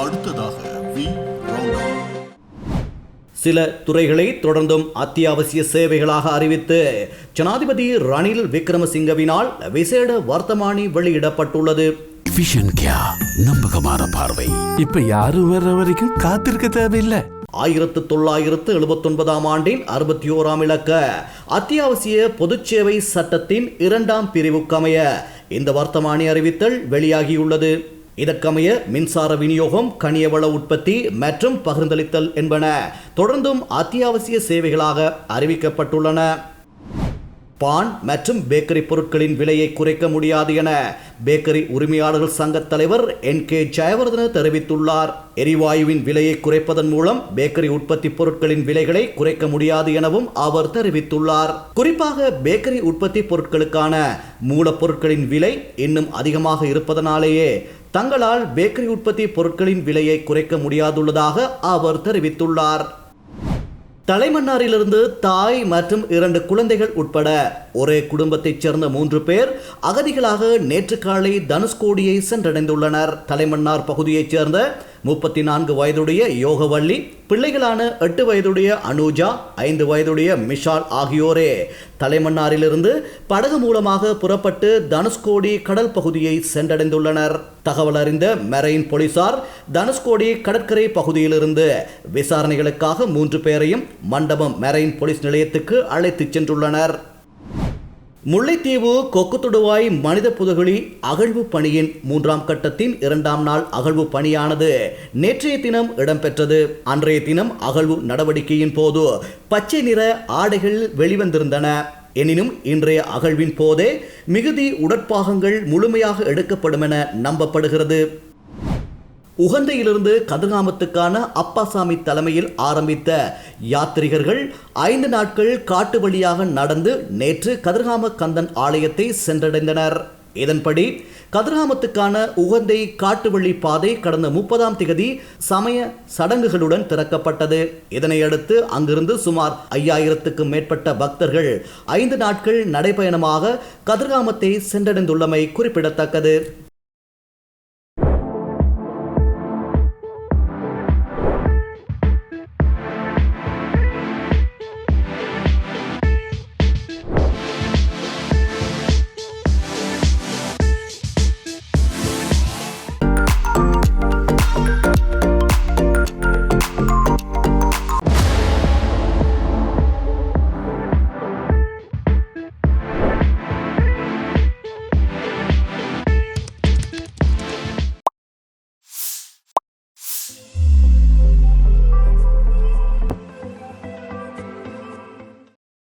அடுத்ததாக வி. சில துறைகளை தொடர்ந்தும் அத்தியாவசிய சேவைகளாக அறிவித்து ஜனாதிபதி ரணில் விக்ரமசிங்கவினால் விசேட வர்த்தமானி வெளியிடப்பட்டுள்ளது. நம்பகமான பார்வை. இப்ப யாரும் வர்ற வரைக்கும் காத்திருக்க தேவையில்லை. ஆயிரத்து தொள்ளாயிரத்து எழுபத்தொன்பதாம் ஆண்டின் அறுபத்தி ஓராம் இலக்க அத்தியாவசிய பொதுச் சேவை சட்டத்தின் இரண்டாம் பிரிவுக்கமைய இந்த வர்த்தமானி அறிவித்தல் வெளியாகியுள்ளது. இதற்கமைய மின்சார விநியோகம் கனியவள உற்பத்தி மற்றும் பகிர்ந்தளித்தல் என்பன தொடர்ந்தும் அத்தியாவசிய சேவைகளாக அறிவிக்கப்பட்டுள்ளன. பான் மற்றும் பேக்கரி பொருட்களின் விலையை குறைக்க முடியாது என பேக்கரி உரிமையாளர்கள் சங்க தலைவர் என் கே ஜெயவர்தன தெரிவித்துள்ளார். எரிவாயுவின் விலையை குறைப்பதன் மூலம் பேக்கரி உற்பத்தி பொருட்களின் விலைகளை குறைக்க முடியாது எனவும் அவர் தெரிவித்துள்ளார். குறிப்பாக பேக்கரி உற்பத்தி பொருட்களுக்கான மூலப்பொருட்களின் விலை இன்னும் அதிகமாக இருப்பதனாலேயே தங்களால் பேக்கரி உற்பத்தி பொருட்களின் விலையை குறைக்க முடியாதுள்ளதாக அவர் தெரிவித்துள்ளார். தலைமன்னாரிலிருந்து தாய் மற்றும் இரண்டு குழந்தைகள் உட்பட ஒரே குடும்பத்தைச் சேர்ந்த மூன்று பேர் அகதிகளாக நேற்று காலை தனுஷ்கோடியை சென்றடைந்துள்ளனர். தலைமன்னார் பகுதியைச் சேர்ந்த முப்பத்தி நான்கு வயதுடைய யோகவள்ளி பிள்ளைகளான எட்டு வயதுடைய அனுஜா ஐந்து வயதுடைய மிஷால் ஆகியோரே. தலைமன்னாரிலிருந்து படகு மூலமாக புறப்பட்டு தனுஷ்கோடி கடல் பகுதியை சென்றடைந்துள்ளனர். தகவல் அறிந்த மெரைன் போலீசார் தனுஷ்கோடி கடற்கரை பகுதியிலிருந்து விசாரணைகளுக்காக மூன்று பேரையும் மண்டபம் மெரைன் போலீஸ் நிலையத்துக்கு அழைத்துச் சென்றுள்ளனர். முல்லைத்தீவு கொக்குத்தொடுவாய் மனித புதுகுழி அகழ்வு பணியின் மூன்றாம் கட்டத்தின் இரண்டாம் நாள் அகழ்வு பணியானது நேற்றைய தினம் இடம்பெற்றது. அன்றைய தினம் அகழ்வு நடவடிக்கையின் போது பச்சை நிற ஆடைகள் வெளிவந்திருந்தன. எனினும் இன்றைய அகழ்வின் போதே மிகுதி உடற்பாகங்கள் முழுமையாக எடுக்கப்படும் என நம்பப்படுகிறது. உகந்தையிலிருந்து கதிர்காமத்துக்கான அப்பாசாமி தலைமையில் ஆரம்பித்த யாத்ரிகர்கள் ஐந்து நாட்கள் காட்டு வழியாக நடந்து நேற்று கதிர்காம கந்தன் ஆலயத்தை சென்றடைந்தனர். இதன்படி கதிர்காமத்துக்கான உகந்தை காட்டுவள்ளி பாதை கடந்த முப்பதாம் திகதி சமய சடங்குகளுடன் திறக்கப்பட்டது. இதனையடுத்து அங்கிருந்து சுமார் ஐயாயிரத்துக்கும் மேற்பட்ட பக்தர்கள் ஐந்து நாட்கள் நடைபயணமாக கதிர்காமத்தை சென்றடைந்துள்ளமை குறிப்பிடத்தக்கது.